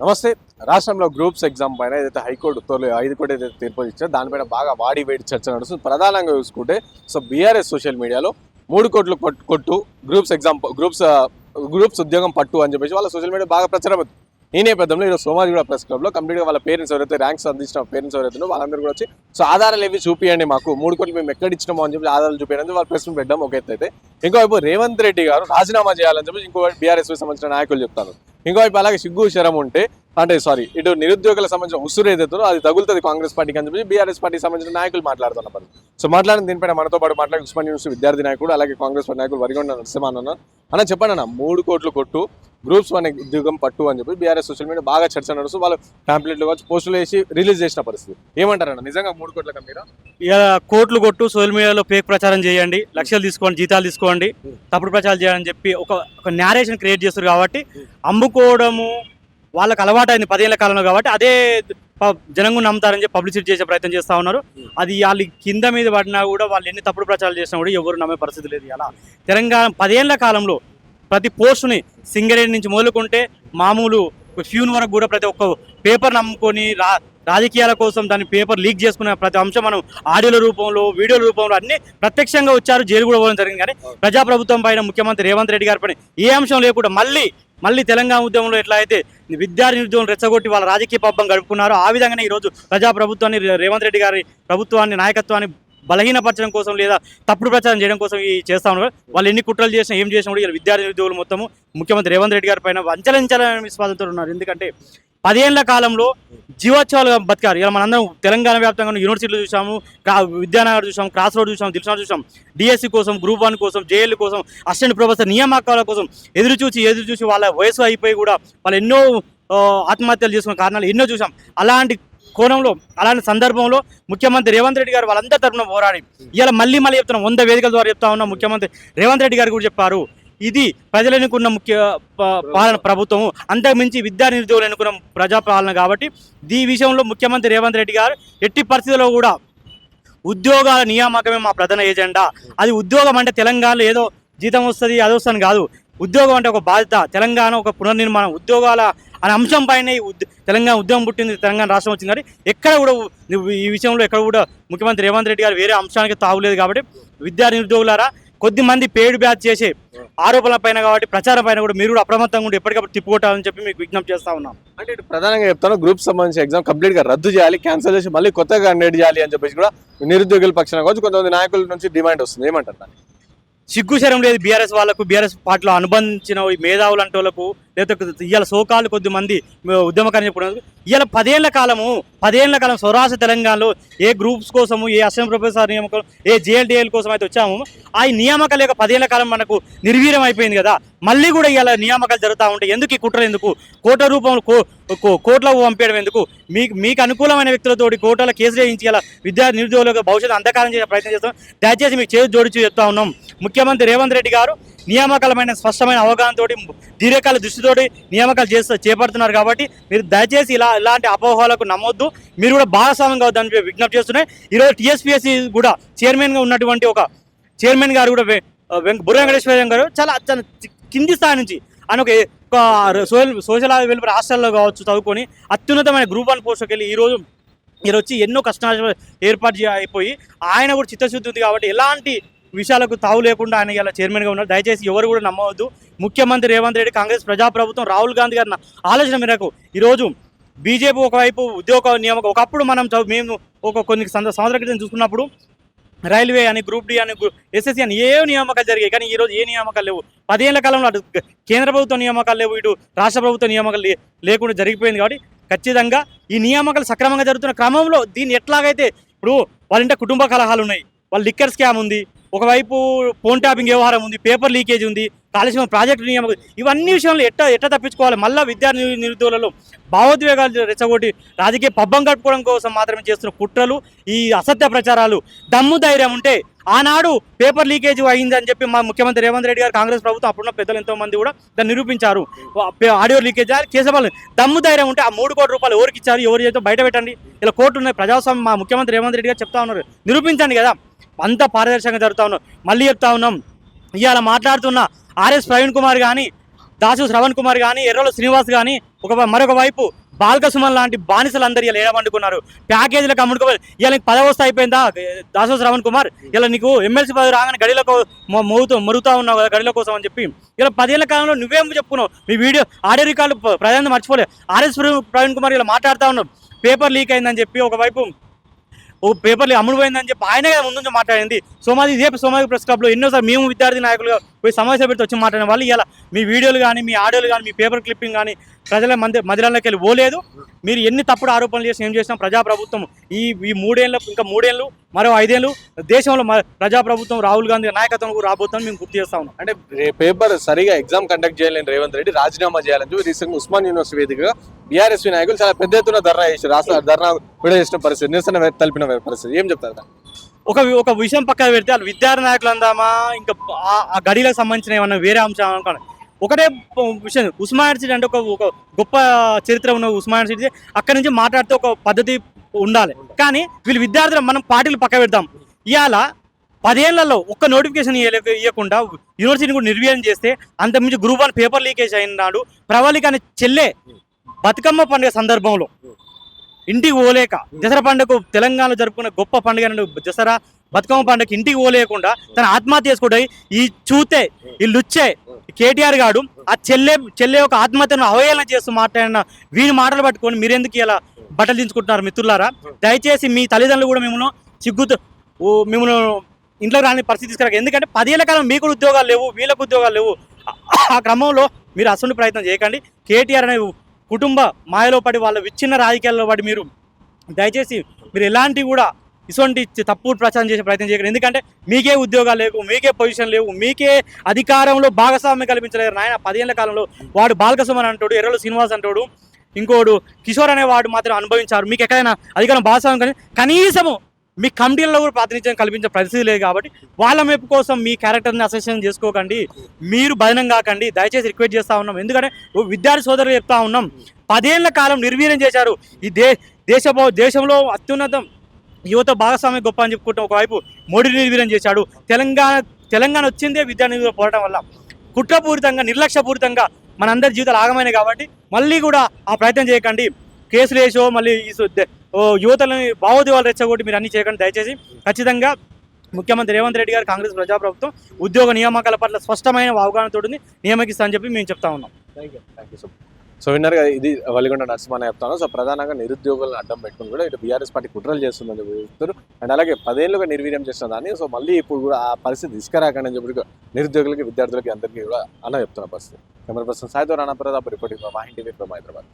నమస్తే. రాష్ట్రంలో groups exam పైన ఏదైతే హైకోర్టు తొలి ఐదు కోటి ఏదైతే తీర్పు ఇచ్చారో దానిపైన బాగా వాడి వేడి చర్చ నడుస్తుంది. ప్రధానంగా చూసుకుంటే సో బీఆర్ఎస్ సోషల్ మీడియాలో మూడు కోట్లు కొట్టు- గ్రూప్స్ ఎగ్జామ్ గ్రూప్స్ గ్రూప్స్ ఉద్యోగం పట్టు అని చెప్పేసి వాళ్ళ సోషల్ మీడియా బాగా ప్రచారం అవుతుంది. ఈ నేపథ్యంలో ఈరోజు సోమాజిగూడ ప్రెస్ క్లబ్లో కంప్లీట్గా వాళ్ళ పేరెంట్స్ ఎవరైతే ర్యాంక్స్ అందించిన పేరెంట్స్ ఎవరైతే వాళ్ళందరూ కూడా వచ్చి సో ఆధారాలు ఏవి చూపియండి మాకు? మూడు కోట్లు మేము ఎక్కడ ఇచ్చినామో అని చెప్పి ఆధారాలు చూపించడం వాళ్ళు ప్రెస్ పెట్టడం ఒక ఎత్తు అయితే ఇంకోవైపు రేవంత్ రెడ్డి గారు రాజీనామా చేయాలని చెప్పి ఇంకో బీఆర్ఎస్ సంబంధించిన నాయకులు చెప్తారు. ఇంకోవైపు అలాగే సిగ్గు శరం ఉంటే అంటే సారీ ఇటు నిరుద్యోగులకు సంబంధించిన ఉసురు ఏదైతే అది తగులుతుంది కాంగ్రెస్ పార్టీకి అని చెప్పి బీఆర్ఎస్ పార్టీకి సంబంధించిన నాయకులు మాట్లాడుతున్నారు సో మాట్లాడిన దీనిపైన మనతో పాటు మాట్లాడి ఉస్మాన్ యూనివర్సిటీ విద్యార్థి నాయకుడు అలాగే కాంగ్రెస్ పార్టీ నాయకుడు వరిగొండ నరసింహన్ అన్న. అన్న చెప్పండి అన్న మూడు కోట్లు కొట్టు గ్రూప్స్ వన్ ఉద్యోగం పట్టు అని చెప్పి బీఆర్ఎస్ సోషల్ మీడియా బాగా చర్చ నడుస్తూ వాళ్ళు ప్యాంప్లెట్లు వచ్చి పోస్టులు వేసి రిలీజ్ చేసిన పరిస్థితి. ఏమంటారన్న నిజంగా మూడు కోట్ల కమ్మీరా ఇక కోట్లు కొట్టు సోషల్ మీడియాలో ఫేక్ ప్రచారం చేయండి లక్షలు తీసుకోండి జీతాలు తీసుకోండి తప్పుడు ప్రచారం చేయాలని చెప్పి ఒక ఒక నేరేషన్ క్రియేట్ చేస్తారు కాబట్టి అమ్ముకోవడము వాళ్ళకి అలవాటైంది పదేళ్ళ కాలంలో కాబట్టి అదే జనంగా నమ్ముతారని చెప్పి పబ్లిసిటీ చేసే ప్రయత్నం చేస్తూ ఉన్నారు. అది వాళ్ళు కింద మీద పడినా కూడా వాళ్ళు ఎన్ని తప్పుడు ప్రచారాలు చేసినా కూడా ఎవరు నమ్మే పరిస్థితి లేదు అలా తెలంగాణ పదేళ్ళ కాలంలో ప్రతి పోస్టుని సింగరేణి నుంచి మొదలుకుంటే మామూలు ఫ్యూన్ వరకు కూడా ప్రతి ఒక్క పేపర్ నమ్ముకొని రా రాజకీయాల కోసం దాని పేపర్ లీక్ చేసుకునే ప్రతి అంశం మనం ఆడియోల రూపంలో వీడియోల రూపంలో అన్ని ప్రత్యక్షంగా వచ్చారు. జైలు కూడా పోవడం జరిగింది. కానీ ప్రజాప్రభుత్వం పైన ముఖ్యమంత్రి రేవంత్ రెడ్డి గారి పైన ఏ అంశం లేకుండా మళ్ళీ మళ్ళీ తెలంగాణ ఉద్యమంలో ఎట్లా అయితే విద్యార్థి నిరుద్యోగం రెచ్చగొట్టి వాళ్ళ రాజకీయ పబ్బం గడుపుకున్నారో ఆ విధంగానే ఈరోజు ప్రజాప్రభుత్వాన్ని రేవంత్ రెడ్డి గారి ప్రభుత్వాన్ని నాయకత్వాన్ని బలహీనపరచడం కోసం లేదా తప్పుడు ప్రచారం చేయడం కోసం ఈ చేస్తా ఉన్నారు. వాళ్ళు ఎన్ని కుట్రలు చేసినా ఏం చేసినా కూడా విద్యార్థి నిరుద్యోగులు మొత్తము ముఖ్యమంత్రి రేవంత్ రెడ్డి గారి పైన వంచలించాలనే విశ్వాసంతో ఉన్నారు. ఎందుకంటే పదేళ్ళ కాలంలో జీవోత్సవాలుగా బతికారు. ఇలా మనందరం తెలంగాణ వ్యాప్తంగా యూనివర్సిటీలు చూసాము విద్యానగర్ చూసాం క్రాస్ రోడ్ చూసాం దిల్షాన్ చూసాం డిఎస్సి కోసం గ్రూప్ వన్ కోసం జేఎల్ కోసం అసిస్టెంట్ ప్రొఫెసర్ నియామకాల కోసం ఎదురు చూసి ఎదురు చూసి వాళ్ళ వయసు అయిపోయి కూడా వాళ్ళు ఎన్నో ఆత్మహత్యలు చేసుకున్న కారణాలు ఎన్నో చూసాం. అలాంటి కోణంలో అలాంటి సందర్భంలో ముఖ్యమంత్రి రేవంత్ రెడ్డి గారు వాళ్ళందరి తరఫున పోరాడి ఇలా మళ్ళీ మళ్ళీ చెప్తున్నాం వంద వేదికల ద్వారా చెప్తా ఉన్నాం ముఖ్యమంత్రి రేవంత్ రెడ్డి గారు కూడా చెప్పారు ఇది ప్రజలనుకున్న ముఖ్య ప- పాలన ప్రభుత్వం అంతకు మించి విద్యా నిరుద్యోగులు ఎన్నుకున్న ప్రజాపాలన కాబట్టి ఈ విషయంలో ముఖ్యమంత్రి రేవంత్ రెడ్డి గారు ఎట్టి పరిస్థితుల్లో కూడా ఉద్యోగాల నియామకమే మా ప్రధాన ఏజెండా. అది ఉద్యోగం అంటే తెలంగాణలో ఏదో జీతం వస్తుంది అది వస్తుంది కాదు. ఉద్యోగం అంటే ఒక బాధ్యత. తెలంగాణ ఒక పునర్నిర్మాణం. ఉద్యోగాల అనే అంశం పైన తెలంగాణ ఉద్యమం పుట్టింది తెలంగాణ రాష్ట్రం వచ్చింది కానీ ఎక్కడ కూడా ఈ విషయంలో ఎక్కడ కూడా ముఖ్యమంత్రి రేవంత్ రెడ్డి గారు వేరే అంశానికి తాగులేదు కాబట్టి విద్యా నిరుద్యోగులారా కొద్ది మంది పేడ్ బ్యాచ్ చేసే ఆరోపణల పైన కాబట్టి ప్రచారం పైన కూడా మీరు కూడా అప్రమత్తంగా ఉండి ఎప్పటికప్పుడు తిప్పుకోవాలని చెప్పి మీకు విజ్ఞప్తి చేస్తా ఉన్నాం. అంటే ఇటు ప్రధానంగా చెప్తాను గ్రూప్ సంబంధించి ఎగ్జామ్ కంప్లీట్గా రద్దు చేయాలి క్యాన్సిల్ చేసి మళ్ళీ కొత్తగా కండక్ట్ చేయాలి అని చెప్పేసి కూడా నిరుద్యోగుల పక్షాన కావచ్చు కొంతమంది నాయకుల నుంచి డిమాండ్ వస్తుంది. ఏమంటారు? సిగ్గుశరం లేదు బీఆర్ఎస్ వాళ్ళకు. బీఆర్ఎస్ పార్టీలో అనుబంధించిన ఈ మేధావులు అంటే వాళ్ళకు లేకపోతే ఇవాళ సోకాలు కొద్ది మంది ఉద్యమకాన్ని చెప్పడం ఇవాళ పదేళ్ళ కాలము పదేళ్ళ కాలం స్వరాష్ట్ర తెలంగాణలో ఏ గ్రూప్స్ కోసము ఏ అసెంబ్లీ ప్రొఫెసర్ నియామకం ఏ జేఎల్డిఎల్ కోసం అయితే వచ్చాము ఆ నియామకాలు యొక్క పదేళ్ళ కాలం మనకు నిర్వీర్యం అయిపోయింది కదా. మళ్ళీ కూడా ఇవాళ నియామకాలు జరుగుతూ ఉంటాయి ఎందుకు ఈ కుట్ర ఎందుకు? కోట రూపంలో కో కో- కోట్లకు పంపించడం ఎందుకు? మీకు మీకు అనుకూలమైన వ్యక్తులతోటి కోటల కేసు వేయించి ఇలా విద్యార్థి నిరుద్యోగులకు భవిష్యత్తు అంధకారం చేసే ప్రయత్నం చేస్తాం. దయచేసి మీకు చేతి జోడించి చెప్తా ఉన్నాం. ముఖ్యమంత్రి రేవంత్ రెడ్డి గారు నియామకాలమైన స్పష్టమైన అవగాహనతోటి దీర్ఘకాల దృష్టితోటి నియామకాలు చేస్తూ చేపడుతున్నారు కాబట్టి మీరు దయచేసి ఇలా ఇలాంటి అపోహలకు నమ్మొద్దు. మీరు కూడా భాగస్వామ్యం కావద్దని చెప్పి విజ్ఞప్తి చేస్తున్నాయి. ఈరోజు టీఎస్పీఎస్సీ కూడా చైర్మన్గా ఉన్నటువంటి ఒక చైర్మన్ గారు కూడా వెంక- బుర్ర వెంకటేశ్వర గారు చాలా కింది స్థాయి నుంచి ఆయన ఒక సోషల్ సోషల్ వెల్ఫేర్ హాస్టల్లో కావచ్చు చదువుకొని అత్యున్నతమైన గ్రూప్ వన్ పోస్ట్కి వెళ్ళి ఈరోజు మీరు వచ్చి ఎన్నో కష్టాలు ఏర్పాటు అయిపోయి ఆయన కూడా చిత్తశుద్ధి ఉంది కాబట్టి ఎలాంటి విషయాలకు తావు లేకుండా ఆయన ఇలా చైర్మన్గా ఉన్నారు. దయచేసి ఎవరు కూడా నమ్మవద్దు. ముఖ్యమంత్రి రేవంత్ రెడ్డి కాంగ్రెస్ ప్రజాప్రభుత్వం రాహుల్ గాంధీ గారి ఆలోచన మేరకు ఈరోజు బీజేపీ ఒకవైపు ఉద్యోగ నియామకం ఒకప్పుడు మనం చదువు మేము ఒక కొన్ని సంవత్సరాల క్రితం చూసుకున్నప్పుడు రైల్వే అని గ్రూప్ డి అని ఎస్ఎస్సి అని ఏ నియామకాలు జరిగాయి. కానీ ఈ రోజు ఏ నియామకాలు లేవు. పదేళ్ళ కాలంలో అటు కేంద్ర ప్రభుత్వ నియామకాలు లేవు ఇటు రాష్ట్ర ప్రభుత్వ నియామకాలు లేకుండా జరిగిపోయింది కాబట్టి ఖచ్చితంగా ఈ నియామకాలు సక్రమంగా జరుగుతున్న క్రమంలో దీన్ని ఎట్లాగైతే ఇప్పుడు వాళ్ళ ఇంట కుటుంబ కలహాలు ఉన్నాయి వాళ్ళ లిక్కర్ స్కామ్ ఉంది ఒకవైపు ఫోన్ ట్యాపింగ్ వ్యవహారం ఉంది పేపర్ లీకేజ్ ఉంది కాళేశ్వరం ప్రాజెక్టు నియామకం ఇవన్నీ విషయంలో ఎట్ట ఎట్ట తప్పించుకోవాలి? మళ్ళీ విద్యార్థి నిరుద్యోగులలో భావోద్వేగాలు రెచ్చగొట్టి రాజకీయ పబ్బం కట్టుకోవడం కోసం మాత్రమే చేస్తున్న కుట్రలు ఈ అసత్య ప్రచారాలు. దమ్ము ధైర్యం ఉంటే ఆనాడు పేపర్ లీకేజ్ అయిందని చెప్పి మా ముఖ్యమంత్రి రేవంత్ రెడ్డి గారు కాంగ్రెస్ ప్రభుత్వం అప్పుడున్న పెద్దలు ఎంతో మంది కూడా దాన్ని నిరూపించారు. ఆడియో లీకేజ్ కేసీఆర్ దమ్ము ధైర్యం ఉంటే ఆ మూడు కోట్ల రూపాయలు ఎవరికి ఇచ్చారు? ఎవరి చేతో బయట పెట్టండి. ఇలా కోర్టు ఉన్నాయి. ప్రజాస్వామ్యం మా ముఖ్యమంత్రి రేవంత్ రెడ్డి గారు చెప్తా ఉన్నారు. నిరూపించండి కదా. అంత పారదర్శకంగా జరుగుతూ ఉన్నాం. మళ్ళీ చెప్తా ఉన్నాం. ఇవాళ మాట్లాడుతున్న ఆర్ఎస్ ప్రవీణ్ కుమార్ కానీ దాసు శ్రవణ్ కుమార్ కానీ ఎర్రల శ్రీనివాస్ కానీ ఒక మరొక వైపు బాల్కసుమన్ లాంటి బానిసలందరూ ఇలా ఏడమండుకున్నారు. ప్యాకేజీలకు అమ్ముడుకోవాలి. ఇలా నీకు పదవస్థ అయిపోయిందా? దాసు శ్రవణ్ కుమార్ ఇలా నీకు ఎమ్మెల్సీ పదవి రాగానే గడిలో మోగుతూ మరుగుతా ఉన్నావు కదా గడిల కోసం అని చెప్పి. ఇలా పదేళ్ళ కాలంలో నువ్వేం చెప్పుకున్నావు. మీ వీడియో ఆడియో రికార్డు ప్రజలందరూ మర్చిపోలేదు మర్చిపోలే. ఆర్ఎస్ ప్రవీణ్ కుమార్ ఇలా మాట్లాడుతూ ఉన్నావు పేపర్ లీక్ అయిందని చెప్పి ఒకవైపు ఓ పేపర్లు అమ్ముడు పోయిందని చెప్పి ఆయనే కదా ముందు నుంచి మాట్లాడింది. సోమాది ఇదే సోమాది ప్రెస్ క్లబ్లో ఎన్నోసారి మేము విద్యార్థి నాయకులుగా పోయి సమస్య పెడితే వచ్చి మాట్లాడిన వాళ్ళు ఇలా మీ వీడియోలు కానీ మీ ఆడియోలు కానీ మీ పేపర్ క్లిప్పింగ్ కానీ ప్రజల మంది మధ్యలోకి వెళ్ళి పోలేదు. మీరు ఎన్ని తప్పుడు ఆరోపణలు చేసి ఏం చేసినా ప్రజాప్రభుత్వం ఈ ఈ మూడేళ్ళు ఇంకా మూడేళ్ళు మరో ఐదేళ్ళు దేశంలో ప్రజాప్రభుత్వం రాహుల్ గాంధీ నాయకత్వం రాబోతుందని మేము గుర్తు చేస్తా ఉన్నాం. అంటే పేపర్ సరిగా ఎగ్జామ్ కండక్ట్ చేయలేని రేవంత్ రెడ్డి రాజీనామా చేయాలని చెప్పి రీసెంట్ ఉస్మాన్ యూనివర్సిటీ వేదికగా బీఆర్ఎస్ నాయకులు చాలా పెద్ద ఎత్తున ధర్నా చేసి రాష్ట్ర ధర్నా కూడా చేసిన పరిస్థితి నిరసన తెలిపిన పరిస్థితి. ఏం చెప్తారు? ఒక ఒక విషయం పక్కన పెడితే వాళ్ళు విద్యార్థి నాయకులు అందామా ఇంకా ఆ- ఆ గడిలకు సంబంధించిన ఏమన్నా వేరే అంశం అనుకోండి. ఒకటే విషయం ఉస్మాన్ సిటీ అంటే ఒక ఒక గొప్ప చరిత్ర ఉన్న ఉస్మాన్ సిటీ అక్కడి నుంచి మాట్లాడితే ఒక పద్ధతి ఉండాలి. కానీ వీళ్ళు విద్యార్థులు మనం పార్టీలు పక్క పెడతాం ఇవాళ పదేళ్ళలో ఒక్క నోటిఫికేషన్ ఇవ్వకుండా యూనివర్సిటీని కూడా నిర్వీర్యం చేస్తే అంతకుమించి గ్రూప్ వన్ పేపర్ లీకేజ్ అయినాడు. ప్రవళిక అనే చెల్లె బతుకమ్మ పండుగ సందర్భంలో. ఇంటికి పోలేక దసరా పండుగ తెలంగాణలో జరుపుకున్న గొప్ప పండుగ దసరా బతుకమ్మ పండుగ ఇంటికి పోలేకుండా తన ఆత్మహత్య చేసుకుంటాయి ఈ చూతే ఈ లుచ్చే కేటీఆర్ గాడు ఆ చెల్లె చెల్లె యొక్క ఆత్మహత్యను అవహేళన చేస్తూ మాట్లాడిన వీని మాటలు పట్టుకొని మీరెందుకు ఇలా బట్టలు దించుకుంటున్నారు మిత్రులారా? దయచేసి మీ తల్లిదండ్రులు కూడా మిమ్మల్ని సిగ్గుతో మిమ్మల్ని ఇంట్లో రాని పరిస్థితి తీసుకురాక ఎందుకంటే పదేళ్ళ కాలం మీకు కూడా ఉద్యోగాలు లేవు వీళ్ళకు ఉద్యోగాలు లేవు. ఆ క్రమంలో మీరు అసలు ప్రయత్నం చేయకండి. కేటీఆర్ అనే కుటుంబ మాయలో పడి వాళ్ళ విచ్ఛిన్న రాజకీయాల్లో పడి మీరు దయచేసి మీరు ఎలాంటి కూడా ఇటువంటి తప్పుడు ప్రచారం చేసే ప్రయత్నం చేయకండి. ఎందుకంటే మీకే ఉద్యోగాలు లేవు మీకే పొజిషన్ లేవు మీకే అధికారంలో భాగస్వామ్యం కల్పించలేరు. నాయన పదేళ్ళ కాలంలో వాడు బాలకసుమన్ అంటాడు ఎర్రలు శ్రీనివాస్ అంటాడు ఇంకోడు కిషోర్ అనే వాడు మాత్రం అనుభవించారు. మీకు ఎక్కడైనా అధికారం భాగస్వామ్యం కానీ కనీసము మీ కమిటీలలో కూడా ప్రాతినిధ్యం కల్పించే పరిస్థితి లేదు కాబట్టి వాళ్ళ మెప్పు కోసం మీ క్యారెక్టర్ని అసోసియేషన్ చేసుకోకండి. మీరు భజనం కాకండి. దయచేసి రిక్వెస్ట్ చేస్తూ ఉన్నాం. ఎందుకంటే విద్యార్థి సోదరులు చెప్తా ఉన్నాం. పదేళ్ళ కాలం నిర్వీర్యం చేశారు. ఈ దే దేశ దేశంలో అత్యున్నతం యువత భాగస్వామ్య గొప్ప అని చెప్పుకుంటాం ఒకవైపు మోడీ నిర్వీర్యం చేశాడు. తెలంగాణ తెలంగాణ వచ్చిందే విద్యా నిధులు పోవడం వల్ల. కుట్రపూరితంగా నిర్లక్ష్యపూరితంగా మనందరి జీవితాలు ఆగమైనాయి కాబట్టి మళ్ళీ కూడా ఆ ప్రయత్నం చేయకండి. కేసులు వేసో మళ్ళీ ఓ యువతలని భావోద్వేగాలు రెచ్చగొట్టి మీరు అన్ని చేయకండి. దయచేసి ఖచ్చితంగా ముఖ్యమంత్రి రేవంత్ రెడ్డి గారు కాంగ్రెస్ ప్రజాప్రభుత్వం ఉద్యోగ నియామకాల పట్ల స్పష్టమైన అవగాహనతో నియమకిస్తా అని చెప్పి మేము చెప్తా ఉన్నాం. సో విన్నారు కదా ఇది వలిగొండ నరసింహన్న చెప్తాను. సో ప్రధానంగా నిరుద్యోగులను అడ్డం పెట్టుకుని కూడా ఇటు బీఆర్ఎస్ పార్టీ కుట్రలు చేస్తుందని చెప్తారు. అండ్ అలాగే పదేళ్ళుగా నిర్వీర్యం చేసిన దాన్ని సో మళ్ళీ ఇప్పుడు కూడా ఆ పరిస్థితి తీసుకురాకండి అని చెప్పి నిరుద్యోగులకి విద్యార్థులకి అందరికీ కూడా అలా చెప్తున్న పరిస్థితి. కెమెరా పర్సన్ సాయితో రాణా ప్రతాప్ రిపోర్టింగ్ మా ఇంటి హైదరాబాద్.